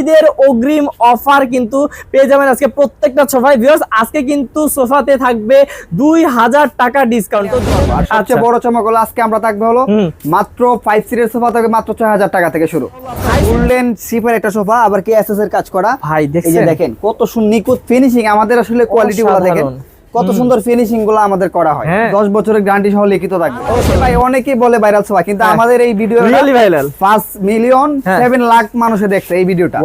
ঈদের অগ্রিম অফার কিন্তু পেয়ে যাবেন আজকে প্রত্যেকটা সোফায়। ভিউয়ার্স আজকে কিন্তু সোফাতে থাকবে দুই হাজার টাকা ডিসকাউন্ট তো আর সবচেয়ে বড় চমক হলো আজকে আমরা থাকবে হলো মাত্র ফাইভ সিটের সোফা থাকবে মাত্র ছয় হাজার টাকা থেকে শুরু। গোল্ডেন সিপের একটা সোফা আবার কি এসএস এর কাজ করা? ভাই দেখেন কত সুন্দর নিখুঁত ফিনিশিং আমাদের আসলে কোয়ালিটি গুলো দেখেন। কত সুন্দর ফিনিশিংগুলো আমাদের করা হয়। হ্যাঁ। দশ বছরের গ্যারান্টি সহ লিখিত থাকবে। ভাই অনেকেই বলে ভাইরাল সোফা কিন্তু হ্যাঁ। আমাদের এই ভিডিও ভাইরাল পাঁচ মিলিয়ন হ্যাঁ। সেভেন লাখ মানুষে দেখছে এই ভিডিওটা.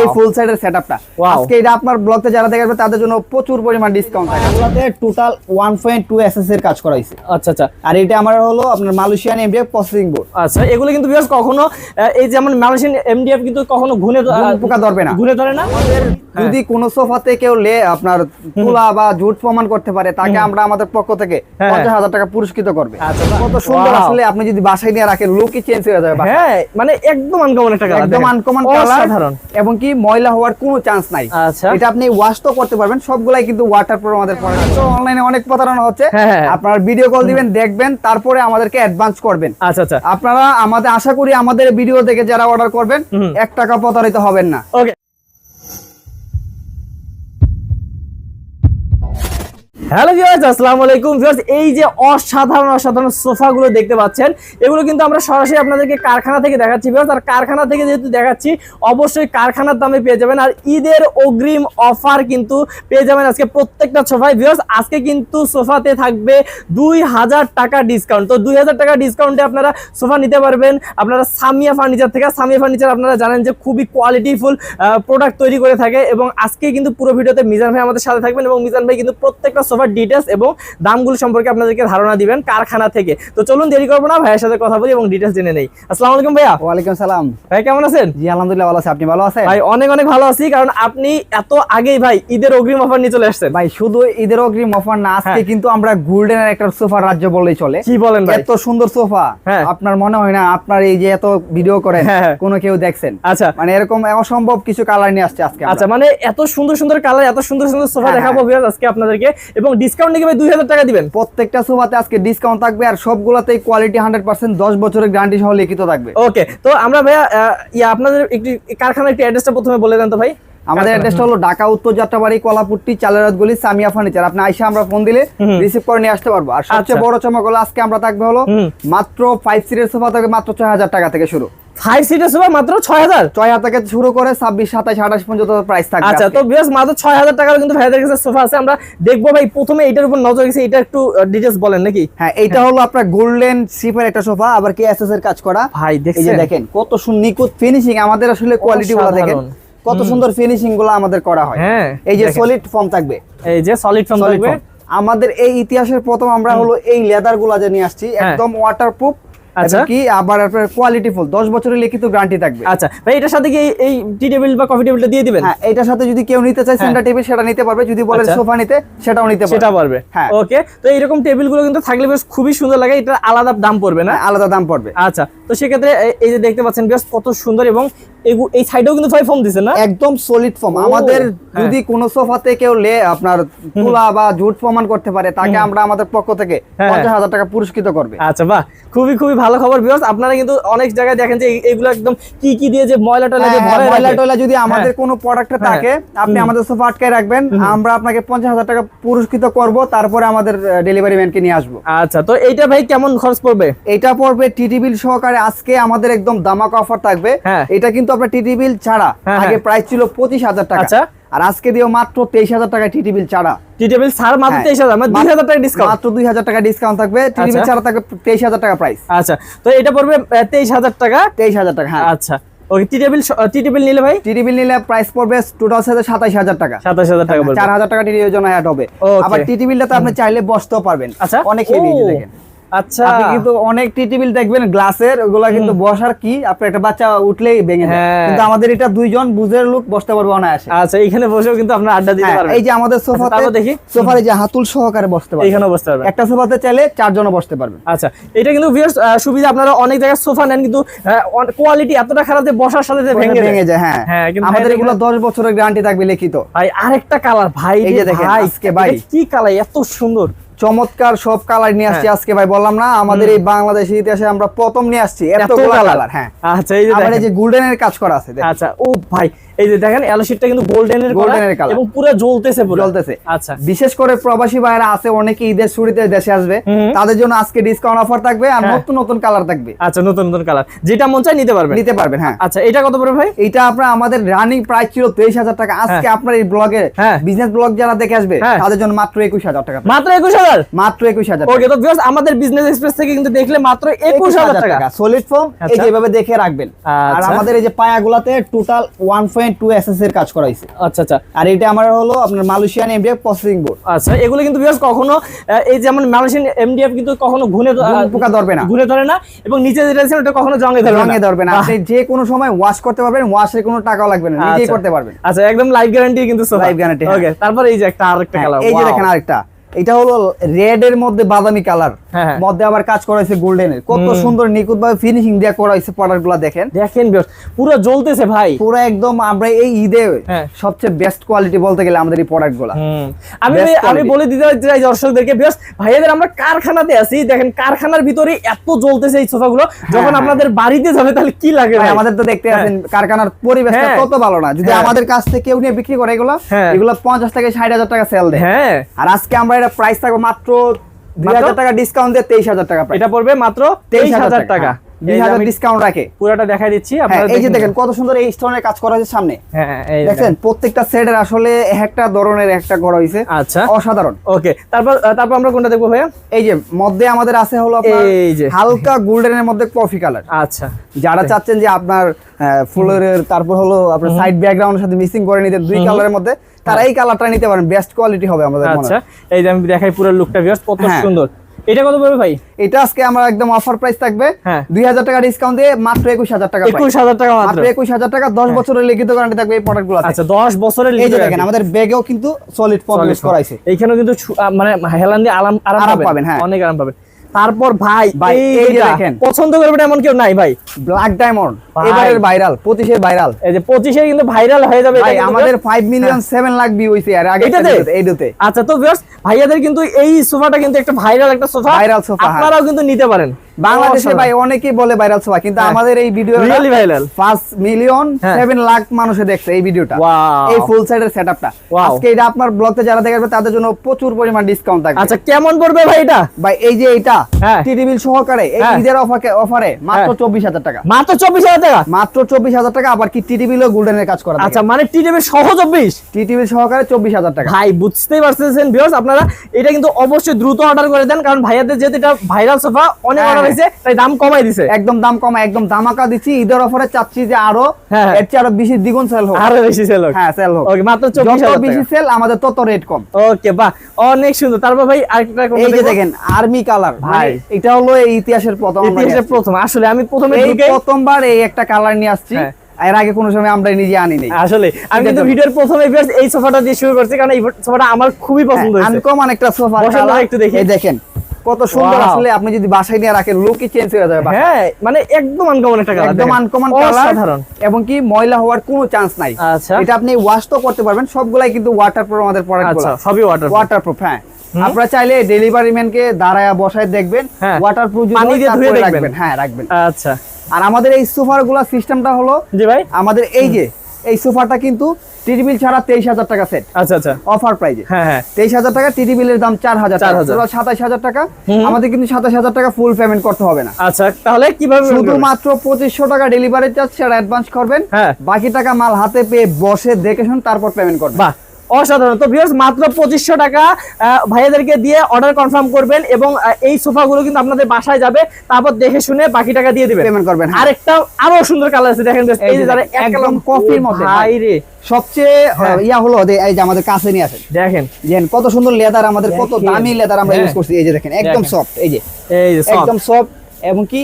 এই ফুল সাইডের সেটআপটা Wow. আজকে এটা আপনার ব্লগতে যারা দেখবে তাদের জন্য প্রচুর পরিমাণ ডিসকাউন্ট থাকে এগুলোতে টোটাল 1.2 এসএস এর কাজ করা হয়েছে। আচ্ছা আচ্ছা। আর এটা আমার হলো আপনার মালয়েশিয়ান এমডিএফ প্রসেসিং বোর্ড আচ্ছা এগুলো কিন্তু কখনো এই যেমন মালয়েশিয়ান এমডিএফ কিন্তু কখনো ঘুরে পোকা ধরবে না। ঘুরে ধরে না? যদি কোন সোফাতে কেউ লে আপনার তুলা বা জুট প্রমাণ করতে পারে তাকে আমরা আমাদের পক্ষ থেকে হ্যাঁ। পঞ্চাশ হাজার টাকা পুরস্কৃত করবে। আচ্ছা, কত সুন্দর আসলে আপনি যদি বাসায় নিয়ে রাখেন লুকই চেঞ্জ হয়ে যাবে হ্যাঁ মানে একদম আনকমন একটা কালার একদম আনকমন কালার অসাধারণ। এবং কি ময়লা হওয়ার কোনো চান্স নাই। আচ্ছা। এটা আপনি ওয়াশ তো করতে পারবেন সবগুলাই কিন্তু ওয়াটার প্রুফ আমাদের পড়ে তো অনলাইনে অনেক প্রতারণা হচ্ছে। হ্যাঁ, হ্যাঁ। আপনারা ভিডিও কল দিবেন দেখবেন তারপরে আমাদেরকে অ্যাডভান্স করবেন। আচ্ছা আচ্ছা। আপনারা আমাদের আশা করি আমাদের ভিডিও দেখে যারা অর্ডার করবেন এক টাকা প্রতারিত হবেন না। ওকে হ্যালো ভিউয়ার্স আসসালামু আলাইকুম। ভিউয়ার্স এই যে অসাধারণ অসাধারণ সোফাগুলো দেখতে পাচ্ছেন, এগুলো কিন্তু আমরা সরাসরি আপনাদেরকে কারখানা থেকে দেখাচ্ছি ভিউয়ার্স আর কারখানা থেকে যেহেতু দেখাচ্ছি, অবশ্যই কারখানার দামে পেয়ে যাবেন, আর ঈদের অগ্রিম অফার কিন্তু পেয়ে যাবেন আজকে প্রত্যেকটা সোফায়। ভিউয়ার্স আজকে কিন্তু সোফাতে থাকবে দুই হাজার টাকা ডিসকাউন্ট তো দুই হাজার টাকা ডিসকাউন্টে আপনারা সোফা নিতে পারবেন। আপনারা সামিয়া ফার্নিচার থেকে, সামিয়া ফার্নিচার আপনারা জানেন যে খুবই কোয়ালিটিফুল প্রোডাক্ট তৈরি করে থাকে, এবং আজকে কিন্তু পুরো ভিডিওতে মিজান ভাই আমাদের সাথে থাকবেন, এবং মিজান ভাই কিন্তু প্রত্যেকটা সোফার ডিটেলস এবং দামগুলো সম্পর্কে আপনাদেরকে ধারণা দিবেন কারখানা থেকে। তো চলুন দেরি করব না ভাইয়ের সাথে কথা বলি এবং ডিটেলস জেনে নেই। আসসালামু আলাইকুম ভাইয়া। ওয়ালাইকুম সালাম। ভাই কেমন আছেন? জি আলহামদুলিল্লাহ ভালো আছে। আপনি ভালো আছেন? ভাই অনেক অনেক ভালো আছি কারণ আপনি এত আগেই ভাই ঈদের অগ্রিম অফার নিয়ে চলে আসছেন। ভাই শুধু ঈদের অগ্রিম অফার না আজকে হ্যাঁ। কিন্তু আমরা গোল্ডেন একটা সোফার রাজ্য বললেই চলে। কি বলেন ভাই? এত সুন্দর সোফা। হ্যাঁ। আপনার মনে হয় না আপনার এই যে এত ভিডিও করেন হ্যাঁ। কোনো কেউ দেখছেন? আচ্ছা। মানে এরকম অসম্ভব কিছু কালার নিয়ে আসছে আজকে আচ্ছা মানে এত সুন্দর সুন্দর কালার এত সুন্দর সুন্দর সোফা দেখাবো। আজকে আপনাদেরকে। এবং ডিসকাউন্ট নিয়ে দুই হাজার টাকা দিবেন। প্রত্যেকটা সোফাতে আজকে ডিসকাউন্ট থাকবে আর সবগুলাতেই কোয়ালিটি হান্ড্রেড পার্সেন্ট দশ বছরের গ্যারান্টি সহ লিখিত থাকবে। ওকে তো আমরা ভাইয়া ইয়া আপনাদের একটি কারখানার একটি অ্যাড্রেসটা প্রথমে বলে দেন তো ভাই। আমাদের। অ্যাড্রেসটা হলো ঢাকা উত্তর যাত্রাবাড়ি কলাপুট্টি চালেরাত গলি সামিয়া ফার্নিচার। আপনি আইসা আমরা ফোন দিলে রিসিভ করে নিয়ে আসতে পারব। আর সবচেয়ে আচ্ছা। বড় চমক হলো আজকে আমরা থাকবে হলো মাত্র ফাইভ সিটের সোফা থাকবে মাত্র ছয় হাজার টাকা থেকে শুরু। ফাইভ সিটের সোফা মাত্র ছয় হাজার ছয় হাজার থেকে শুরু করে ছাব্বিশ সাতাশ আঠাশ পর্যন্ত প্রাইস আচ্ছা তো বিয়াস মাত্র ছয় হাজার টাকার কিন্তু ভাইয়াদের কাছে সোফা আছে। আমরা দেখব ভাই প্রথমে এটার উপর নজর গেছে এটা একটু ডিটেলস বলেন নাকি? হ্যাঁ এইটা হলো আপনার গোল্ডেন সিপের একটা সোফা আবার কি এসএস এর কাজ করা? ভাই এই যে দেখছেন? দেখেন কত সুন্দর নিখুঁত ফিনিশিং আমাদের আসলে কোয়ালিটি গুলো দেখেন। কত সুন্দর ফিনিশিংগুলো আমাদের করা হয়। হ্যাঁ, এই যে সলিড ফর্ম থাকবে। এই যে সলিড ফর্ম থাকবে। আমাদের এই ইতিহাসের প্রথম আমরা হলো এই লেদারগুলা যে নিয়ে আসছি হ্যাঁ। একদম ওয়াটারপ্রুফ আচ্ছা। কি আবার আপনার কোয়ালিটি ফুল দশ বছরের লিখিত গ্যারান্টি থাকবে। আচ্ছা ভাই এটার সাথে কি এই- টি টেবিল বা কফি টেবিলটা দিয়ে দিবেন? হ্যাঁ এটার সাথে যদি কেউ নিতে চায় সেন্টার টেবিল সেটা নিতে পারবে। যদি বলে আচ্ছা। সোফা নিতে সেটাও নিতে সেটা পারবে। পারবে। হ্যাঁ। ওকে তো এরকম টেবিলগুলো কিন্তু থাকলে বেশ খুবই সুন্দর লাগে। এটা আলাদা দাম পড়বে না? হ্যাঁ, আলাদা দাম পড়বে। আচ্ছা তো সেক্ষেত্রে এই- যে দেখতে পাচ্ছেন বেশ কত সুন্দর এবং এই সাইডেও কিন্তু ভাই ফর্ম দিছে না? একদম সলিড ফর্ম আমাদের হ্যাঁ। যদি কোন সোফাতে কেউ লে আপনার তুলা বা জুট প্রমাণ করতে পারে তাকে আমরা আমাদের পক্ষ থেকে হ্যাঁ। পঞ্চাশ হাজার টাকা পুরস্কৃত করবে। আচ্ছা বাহ। খুবই খুবই ভালো খবর বিকজ আপনারা কিন্তু অনেক জায়গায় দেখেন যে এই- এইগুলো একদম কি কি দিয়ে যে ময়লা টয়লা দিয়ে হ্যাঁ, ময়লা টয়লা যদি আমাদের। কোনো প্রোডাক্টে। থাকে আপনি আমাদের সোফা আটকায় রাখবেন। আমরা আপনাকে পঞ্চাশ হাজার টাকা পুরস্কৃত করব তারপরে আমাদের ডেলিভারি ম্যানকে নিয়ে আসব। আচ্ছা তো এইটা ভাই কেমন খরচ পড়বে? এটা পড়বে টিটি বিল সহকারে আজকে আমাদের একদম দামাক অফার থাকবে। হ্যাঁ। এটা কিন্তু আপনার টিটি বিল ছাড়া হ্যাঁ, আগে হ্যাঁ। প্রাইস ছিল পঁচিশ হাজার টাকা। আচ্ছা। আর আজকে দিও মাত্র তেইশ হাজার টাকা টিটি বিল ছাড়া। টি টেবিল ছাড় মাত্র। তেইশ হাজার মানে দুই হাজার টাকা ডিসকাউন্ট মাত্র দুই হাজার টাকা ডিসকাউন্ট থাকবে। টিটি বিল আচ্ছা। ছাড়া থাকবে তেইশ হাজার টাকা প্রাইস আচ্ছা। তো এটা পড়বে তেইশ হাজার টাকা? তেইশ হাজার টাকা হ্যাঁ। আচ্ছা। ওকে নিলে ভাই? নিলে প্রাইস পড়বে টোটাল সাথে হাজার টাকা। সাতাশ হাজার টাকা চার হাজার টাকা জন্য অ্যাড হবে. আবার আপনি চাইলে বসতেও পারবেন। আচ্ছা। অনেক হেভি দেখেন। আচ্ছা। আপনি কিন্তু অনেক বিল দেখবেন গ্লাসের ওগুলা কিন্তু বসার কি? আপনি একটা বাচ্চা উঠলেই ভেঙে যায়। হ্যাঁ। কিন্তু আমাদের এটা দুইজন বুঝের লোক বসতে পারবে অনায়াসে। আচ্ছা এইখানে বসেও কিন্তু আপনার আড্ডা দিতে হ্যাঁ, পারবেন। এই যে আমাদের সোফাতে দেখি। সোফার এই যে হাতুল সহকারে বসতে পারবেন। একটা সোফাতে চাইলে চারজনও বসতে পারবেন। আচ্ছা এটা কিন্তু ভিউয়ার্স সুবিধা আপনারা অনেক জায়গায় সোফা নেন কিন্তু কোয়ালিটি এতটা খারাপ যে বসার সাথে ভেঙে ভেঙে যায়। হ্যাঁ। হ্যাঁ, কিন্তু আমাদের ভাইদের এগুলো দশ বছরের গ্যারান্টি থাকবে লিখিত। ভাই আরেকটা কালার ভাই এই রে যে দেখেন, ভাই আজকে ভাই। কি কালার এত সুন্দর। চমৎকার সব কালার নিয়ে আসছি আজকে ভাই বললাম না আমাদের এই বাংলাদেশের ইতিহাসে আমরা প্রথম নিয়ে আসছি। এত কালার হ্যাঁ। আচ্ছা এই। যে গোল্ডেনের কাজ করা আছে আচ্ছা ও ভাই এই যে দেখেন এলো শীটটা কিন্তু গোল্ডেনের এর colour। এবং পুরো জ্বলতেছে পুরো। জ্বলতেছে। আচ্ছা। বিশেষ করে প্রবাসী ভাইরা আছে অনেকে ঈদের ছুটিতে দেশে আসবে। তাদের জন্য আজকে ডিসকাউন্ট অফার থাকবে আর হ্যাঁ। নতুন নতুন কালার থাকবে। আচ্ছা নতুন নতুন কালার যেটা মন চায় নিতে পারবেন। নিতে পারবেন হ্যাঁ। আচ্ছা এটা কত পড়বে ভাই? এটা আপনার আমাদের রানিং প্রাইস ছিল তেইশ হাজার টাকা। আজকে আপনার এই ব্লগে হ্যাঁ। বিজনেস ব্লগ যারা দেখে আসবে হ্যাঁ। তাদের জন্য মাত্র একুশ হাজার টাকা। মাত্র একুশ হাজার? মাত্র একুশ হাজার ওকে তো viewers, আমাদের বিজনেস এক্সপ্রেস থেকে কিন্তু দেখলে মাত্র একুশ হাজার টাকা। সলিড ফর্ম এই আচ্ছা। যেভাবে দেখে রাখবেন। আর আচ্ছা। আমাদের এই যে পায়াগুলাতে total one point two SS এর কাজ করা হয়েছে আচ্ছা আচ্ছা। আর এটা আমার হলো আপনার মালয়েশিয়ান এমডিএফ প্রসেসিং বোর্ড আচ্ছা এগুলো কিন্তু কখনো এই যেমন মালয়েশিয়ান এমডিএফ কিন্তু কখনো ঘুনে পোকা ধরবে না। ঘুরে ধরে না এবং নিচে যেটা আছে ওটা কখনো জঙ্গে ধরবে ধরবে না। আপনি যে কোনো সময় ওয়াশ করতে পারবেন ওয়াশের কোনো টাকাও লাগবে না। নিজেই। করতে পারবেন। আচ্ছা একদম লাইফ গ্যারান্টি কিন্তু guarantee, হ্যাঁ। ওকে তারপর এই যে একটা আরেকটা হ্যাঁ, কালার এই যে দেখেন আরেকটা। এটা হলো রেড এর মধ্যে বাদামি কালার হ্যাঁ, হ্যাঁ। মধ্যে আবার কাজ করা হয়েছে গোল্ডেন এর কত সুন্দর নিখুঁত ভাবে ফিনিশিং দিয়ে করা হয়েছে প্রোডাক্টগুলা দেখেন দেখেন পুরো জ্বলতেছে ভাই পুরো একদম আমরা এই ঈদে হ্যাঁ। সবচেয়ে বেস্ট কোয়ালিটি বলতে গেলে আমাদের এই প্রোডাক্টগুলা আমি আমি বলে দিতে চাই দর্শকদেরকে বেশ ভাইয়াদের আমরা কারখানাতে আছি দেখেন কারখানার ভিতরে এত জ্বলতেছে এই সোফাগুলো যখন। আপনাদের বাড়িতে যাবে তাহলে কি লাগে? আমাদের তো দেখতে আছেন কারখানার পরিবেশটা। কত ভালো না যদি। আমাদের কাছ থেকে কেউ নিয়ে বিক্রি করে এগুলো। এগুলো পঞ্চাশ থেকে ষাট হাজার টাকা সেল দেয় হ্যাঁ আর আজকে আমরা এটা প্রাইস থাকব মাত্র দুই হাজার টাকা ডিসকাউন্ট দিয়ে তেইশ হাজার টাকা এটা পড়বে মাত্র তেইশ হাজার টাকা। দুই হাজার ডিসকাউন্ট রাখে। পুরোটা দেখাই দিচ্ছি এই যে দেখেন কত সুন্দর এই স্টোনের কাজ করা হয়েছে সামনে। এই যে দেখছেন প্রত্যেকটা সেটের আসলে একটা ধরনের একটা করা হয়েছে। আচ্ছা। অসাধারণ। ওকে তারপর তারপর আমরা কোনটা দেখব ভাইয়া? এই যে মধ্যে আমাদের আছে হলো এই যে। হালকা গোল্ডেনের মধ্যে কফি কালার আচ্ছা। যারা চাচ্ছেন যে আপনার ফ্লোরের তারপর হলো আপনার সাইড ব্যাকগ্রাউন্ডের সাথে মিসিং করে নিতে দুই কালারের মধ্যে তারা এই কালারটা নিতে পারেন বেস্ট কোয়ালিটি হবে আমাদের মনে আচ্ছা এই যে আমি দেখাই পুরো লুকটা ভিউয়ার্স কত হ্যাঁ। সুন্দর। এটা কত পড়বে ভাই? এটা আজকে আমরা একদম অফার প্রাইস থাকবে হ্যাঁ। দুই হাজার টাকা ডিসকাউন্ট দিয়ে মাত্র একুশ হাজার টাকা একুশ হাজার টাকা মাত্র। একুশ হাজার টাকা দশ বছরের লিখিত গ্যারান্টি থাকবে এই প্রোডাক্টগুলো আচ্ছা দশ বছরের এই যে লিখিত দেখেন আমাদের ব্যাগেও কিন্তু সলিড Solid ইউজ করাইছে। এইখানেও কিন্তু মানে হেলান দিয়ে আরাম আরাম পাবেন, হ্যাঁ। অনেক আরাম পাবেন। তারপর ভাই ভাই, এই এই দেখেন। পছন্দ করবেন এমন কেউ নাই ভাই ব্ল্যাক ডায়মন্ড ভাই। এবারের ভাইরাল পঁচিশের ভাইরাল এই যে পঁচিশে কিন্তু ভাইরাল হয়ে যাবে ভাই আমাদের five million seven lakh view হয়েছে আর আগে এটাতে? এইটাতে আচ্ছা তো ভিউয়ার্স ভাইয়াদের কিন্তু এই সোফাটা কিন্তু একটা ভাইরাল একটা সোফা ভাইরাল সোফা। আপনারাও কিন্তু নিতে পারেন বাংলাদেশে ভাই অনেকেই বলে ভাইরাল সোফা কিন্তু হ্যাঁ। আমাদের এই ভিডিও রিয়েলি ভাইরাল পাঁচ মিলিয়ন হ্যাঁ। সেভেন লাখ মানুষে দেখছে এই ভিডিওটা Wow. এই ফুল সাইডের সেটআপটা আজকে এটা আপনার ব্লগতে যারা দেখবে তাদের জন্য প্রচুর পরিমাণ ডিসকাউন্ট থাকবে আচ্ছা কেমন পড়বে ভাই এটা ভাই এই যে এটা। টিডি বিল সহকারে এই হ্যাঁ। ঈদের অফারে অফারে মাত্র হ্যাঁ। চব্বিশ হাজার টাকা মাত্র চব্বিশ হাজার টাকা মাত্র চব্বিশ হাজার টাকা আবার কি টিডি বিল গোল্ডেনের কাজ করা আচ্ছা মানে টি টিভি সহ চব্বিশ টিডি বিল সহকারে চব্বিশ হাজার টাকা ভাই বুঝতেই পারছেন ভিউয়ার্স আপনারা এটা কিন্তু অবশ্যই দ্রুত অর্ডার করে দেন কারণ ভাইয়াদের যেহেতু এটা ভাইরাল সোফা অনেক। হয়েছে তাই দাম কমাই দিছে। একদম দাম কমা একদম দিচ্ছি। ঈদের অফারে চাচ্ছি যে আরও হ্যাঁ, হ্যাঁ। এর চেয়ে আরও বেশি দ্বিগুণ সেল হোক। আরও বেশি সেল হ্যাঁ সেল হোক। ওকে মাত্র চব্বিশ যত বেশি সেল আমাদের তত রেট কম। ওকে বাহ অনেক সুন্দর। তারপর ভাই আরেকটা এই যে দেখেন আর্মি কালার ভাই। ভাই এটা হলো এই ইতিহাসের প্রথম আমরা ইতিহাসে নিয়ে আসছি। প্রথম। আসলে আমি প্রথমে প্রথমবার এই একটা কালার নিয়ে আসছি। হ্যাঁ। এর আগে কোনো সময় আমরা নিজে আনি নাই আসলে আমি কিন্তু। ভিডিওর প্রথমে এই সোফাটা দিয়ে শুরু করছি কারণ এই সোফাটা আমার খুবই পছন্দ হয়েছে। আনকমন একটা সোফা একটু দেখি। দেখেন কত সুন্দর. আসলে আপনি যদি বাসায় নিয়ে রাখেন লুকই চেঞ্জ হয়ে যাবে হ্যাঁ মানে একদম আনকমন একটা কালার একদম আনকমন কালার অসাধারণ। এবং কি ময়লা হওয়ার কোনো চান্স নাই। আচ্ছা। এটা আপনি ওয়াশ তো করতে পারবেন সবগুলাই কিন্তু ওয়াটারপ্রুফ আমাদের প্রোডাক্ট আচ্ছা সবই ওয়াটার ওয়াটারপ্রুফ হ্যাঁ। আপনারা চাইলে ডেলিভারি ম্যানকে দাঁড়ায় বসায় দেখবেন হ্যাঁ। ওয়াটারপ্রুফ পানি দিয়ে ধুয়ে দেখবেন। রাখবেন হ্যাঁ রাখবেন। আচ্ছা। আর আমাদের এই সোফারগুলা সিস্টেমটা হলো জি ভাই। আমাদের এই যে এই সোফাটা কিন্তু টিটিবিল ছাড়া তেইশ হাজার টাকা সেট আচ্ছা আচ্ছা। অফার প্রাইজে হ্যাঁ হ্যাঁ। তেইশ হাজার টাকা টিডি বিলের দাম চার হাজার টাকা। 4,000 সাতাশ হাজার টাকা। আমাদের কিন্তু সাতাশ হাজার টাকা ফুল পেমেন্ট করতে হবে না। আচ্ছা তাহলে কীভাবে শুধুমাত্র পঁচিশশো টাকা ডেলিভারি চার্জ সেটা অ্যাডভান্স করবেন। হ্যাঁ। বাকি টাকা মাল হাতে পেয়ে বসে দেখে শুন তারপর পেমেন্ট করবেন। বাহ অসাধারণ। তো ভিউয়ার্স মাত্র পঁচিশশো টাকা ভাইয়াদেরকে দিয়ে অর্ডার কনফার্ম করবেন এবং এই সোফাগুলো কিন্তু আপনাদের বাসায় যাবে। তারপর দেখে শুনে বাকি টাকা দিয়ে দিবেন। পেমেন্ট করবেন হ্যাঁ। আরেকটা আরও সুন্দর কালার আছে দেখেন এই যে একদম কফির ও মধ্যে ভাই রে। সবচেয়ে হ্যাঁ। ইয়া হলো এই যে আমাদের কাছে নিয়ে আসেন। দেখেন। দেখেন কত সুন্দর লেদার আমাদের কত দামি লেদার আমরা হ্যাঁ। ইউজ করছি। এই যে দেখেন একদম সফট এই যে। এই যে একদম সফট এবং কি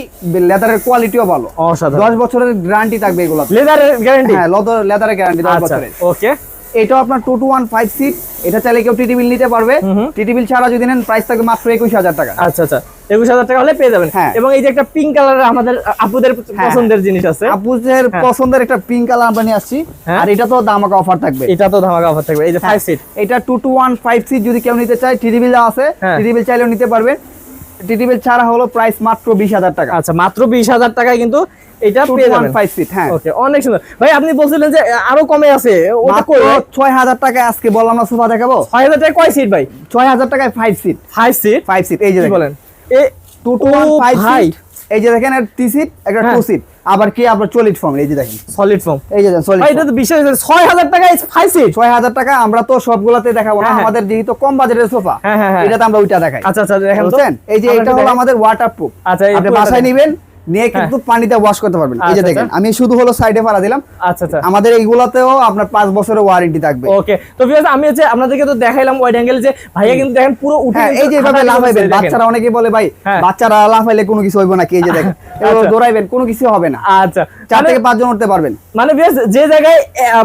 লেদারের কোয়ালিটিও ভালো। অসাধারণ। দশ বছরের গ্যারান্টি থাকবে এগুলো লেদারের গ্যারান্টি হ্যাঁ লেদারের গ্যারান্টি দশ আচ্ছা বছরের। ওকে এটাও আপনার two two one five seat এটা চাইলে কেউ টিটি বিল নিতে পারবে। টিটি বিল ছাড়া যদি নেন প্রাইস থাকবে মাত্র একুশ হাজার টাকা। আচ্ছা আচ্ছা। একুশ হাজার টাকা হলে পেয়ে যাবেন। হ্যাঁ। এবং এই যে একটা পিঙ্ক কালারের আমাদের আপুদের পছন্দের জিনিস আছে। আপুদের হ্যাঁ। পছন্দের একটা পিঙ্ক কালার আমরা নিয়ে আসছি। হ্যাঁ। আর এটা তো দামাকা অফার থাকবে। এটা তো ধামাকা অফার থাকবে। এই যে ফাইভ সিট এটা two two one five seat যদি কেউ নিতে চায় টিটি বিল আছে। হ্যাঁ। টিটি বিল চাইলেও নিতে পারবেন টিটি বিল ছাড়া হলো প্রাইস মাত্র বিশ হাজার টাকা। আচ্ছা মাত্র বিশ হাজার টাকায় কিন্তু এটা টু পেয়ে যাবেন। ফাইভ সিট হ্যাঁ। ওকে অনেক সুন্দর। ভাই আপনি বলছিলেন যে আরও কমে আছে। ওটা কই? ছয় হাজার টাকায় আজকে বললাম না সোফা দেখাবো? ছয় হাজার টাকায় কয় সিট ভাই? ছয় হাজার টাকায় five seat five seat five seat এই যে বলেন? এ টু টু ওয়ান ও ফাইভ ভাই। সিট এই যে দেখেন টি সিট একটা। সিট আবার কি আপনার চলিট ফর্ম এই যে দেখেন। সলিড ফর্ম এই যে দেখেন সলিড এটা তো বিশেষ টাকা আমরা তো সবগুলাতে দেখাবো না হ্যাঁ, হ্যাঁ। আমাদের যেহেতু কম বাজেটের সোফা এটা হ্যাঁ। আমরা ওইটা দেখাই। আচ্ছা আচ্ছা দেখেন এই যে এটা হলো। আমাদের ওয়াটারপ্রুফ আচ্ছা, আপনি বাসায়। নেবেন নিয়ে কিন্তু পানিতে ওয়াশ করতে পারবেন। এই যে আচ্ছা, দেখেন আচ্ছা। আমি শুধু হলো সাইডে ফাড়া দিলাম। আচ্ছা আচ্ছা। আমাদের এইগুলাতেও আপনার পাঁচ বছরের ওয়ারেন্টি থাকবে। ওকে তো ভিউয়ার্স আমি হচ্ছে আপনাদেরকে তো দেখাইলাম ওয়াইড অ্যাঙ্গেল যে ভাইয়া কিন্তু দেখেন পুরো উঠে হ্যাঁ এই যে এভাবে লাফাইবেন বাচ্চারা অনেকে বলে ভাই হ্যাঁ। বাচ্চারা লাফাইলে কোনো কিছু হইব না কি এই যে দেখেন এভাবে আচ্ছা। দৌড়াইবেন কোনো কিছু হবে না। আচ্ছা। চার মানে- থেকে পাঁচজন উঠতে পারবেন। মানে ভিউয়ার্স যে জায়গায়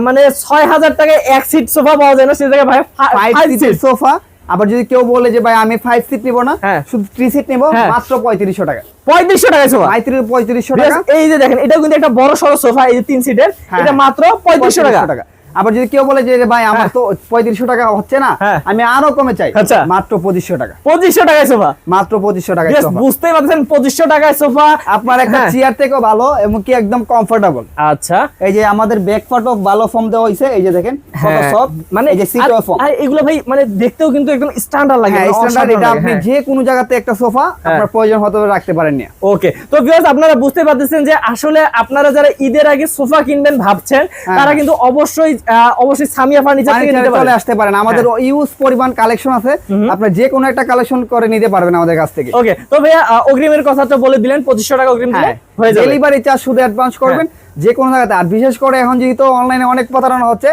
মানে ছয় হাজার টাকায় এক সিট সোফা পাওয়া যায় না সেই জায়গায় ভাই ফাইভ ফাইভ সিটের সিট সোফা আবার যদি কেউ বলে যে ভাই আমি ফাইভ সিট নিবো না হ্যাঁ। শুধু থ্রি সিট নিবো। মাত্র পঁয়ত্রিশশো টাকা পঁয়ত্রিশশো টাকা সোফা পঁয়ত্রিশ পঁয়ত্রিশশো টাকা এই যে দেখেন এটা কিন্তু একটা বড় সড়ো সোফা এই যে তিন সিটের। এটা মাত্র পঁয়ত্রিশশো টাকা টাকা আবার যদি কেউ বলে যে ভাই আমার হ্যাঁ। তো পঁয়ত্রিশশো টাকা হচ্ছে না হ্যাঁ। আমি আরও কমে চাই আচ্ছা। মাত্র পঁচিশশো টাকা পঁচিশশো টাকায় সোফা মাত্র পঁচিশশো টাকা বুঝতেই পারছেন পঁচিশশো টাকায় সোফা আপনার একটা হ্যাঁ। চেয়ার থেকেও ভালো এবং কি একদম কমফোর্টেবল আচ্ছা এই যে আমাদের ব্যাক পার্টও ভালো ফর্ম দেওয়া হয়েছে এই যে দেখেন হ্যাঁ, মানে এই যে সিট আর- ফর্ম আর এগুলো ভাই মানে দেখতেও কিন্তু একদম স্ট্যান্ডার্ড লাগে হ্যাঁ মানে স্ট্যান্ডার্ড এটা আপনি হ্যাঁ। যে কোনো জায়গাতে একটা সোফা আপনার প্রয়োজন হতে রাখতে পারেন না ওকে তো ভিউয়ার্স আপনারা বুঝতে পারতেছেন যে আসলে আপনারা যারা ঈদের আগে সোফা কিনবেন ভাবছেন হ্যাঁ। তারা কিন্তু অবশ্যই অবশ্যই সামিয়া ফার্নিচার থেকে নিতে চলে আসতে পারেন আমাদের ইউজ পরিমাণ কালেকশন আছে। আপনি যে কোনো একটা কালেকশন করে নিতে পারবেন আমাদের কাছ থেকে। ওকে তো ভাইয়া অগ্রিমের কথা তো বলে দিলেন পঁচিশশো টাকা অগ্রিম দিলে হ্যাঁ। হয়ে যাবে। ডেলিভারি চার্জ শুধু অ্যাডভান্স করবেন। যে কোনো জায়গাতে। আর বিশেষ করে এখন যেহেতু অনলাইনে অনেক প্রতারণা হচ্ছে।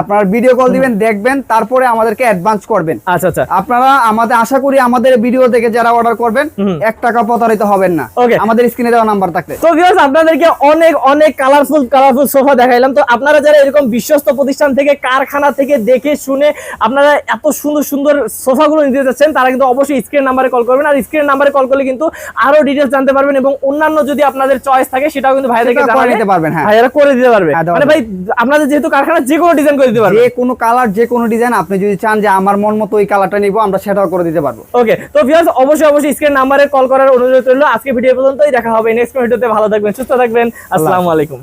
আপনারা ভিডিও কল দিবেন দেখবেন তারপরে আমাদেরকে অ্যাডভান্স করবেন। আচ্ছা আচ্ছা। আপনারা আমাদের আশা করি আমাদের ভিডিও দেখে যারা অর্ডার করবেন এক টাকা প্রতারিত হবেন না. আমাদের স্ক্রিনে দেওয়া নাম্বার থাকবে। তো ভিউয়ার্স আপনাদেরকে অনেক অনেক কালারফুল কালারফুল সোফা দেখাইলাম। তো আপনারা যারা এরকম বিশ্বস্ত প্রতিষ্ঠান থেকে কারখানা থেকে দেখে শুনে আপনারা এত সুন্দর সুন্দর সোফাগুলো নিতে যাচ্ছেন তারা কিন্তু অবশ্যই স্ক্রিন নাম্বারে কল করবেন। আর স্ক্রিন নাম্বারে কল করলে কিন্তু আরও ডিটেলস জানতে পারবেন এবং অন্যান্য যদি আপনাদের চয়েস থাকে সেটাও কিন্তু ভাইদেরকে সেটা করে জানালে নিতে পারবেন, হ্যাঁ। ভাইয়ারা করে দিতে পারবে। হ্যাঁ, মানে ভাই আপনাদের যেহেতু কারখানা যে কোনো ডিজাইন করে দিতে পারবে যে কোনো কালার যে কোনো ডিজাইন আপনি যদি চান যে আমার মন মতো ওই কালারটা নিব আমরা সেটাও করে দিতে পারব। ওকে তো ভিউয়ার্স অবশ্যই অবশ্যই স্ক্রিন নাম্বারে কল করার অনুরোধ রইল। আজকে ভিডিও পর্যন্তই দেখা হবে নেক্সট ভিডিওতে ভালো থাকবেন সুস্থ থাকবেন। আসসালামু আলাইকুম।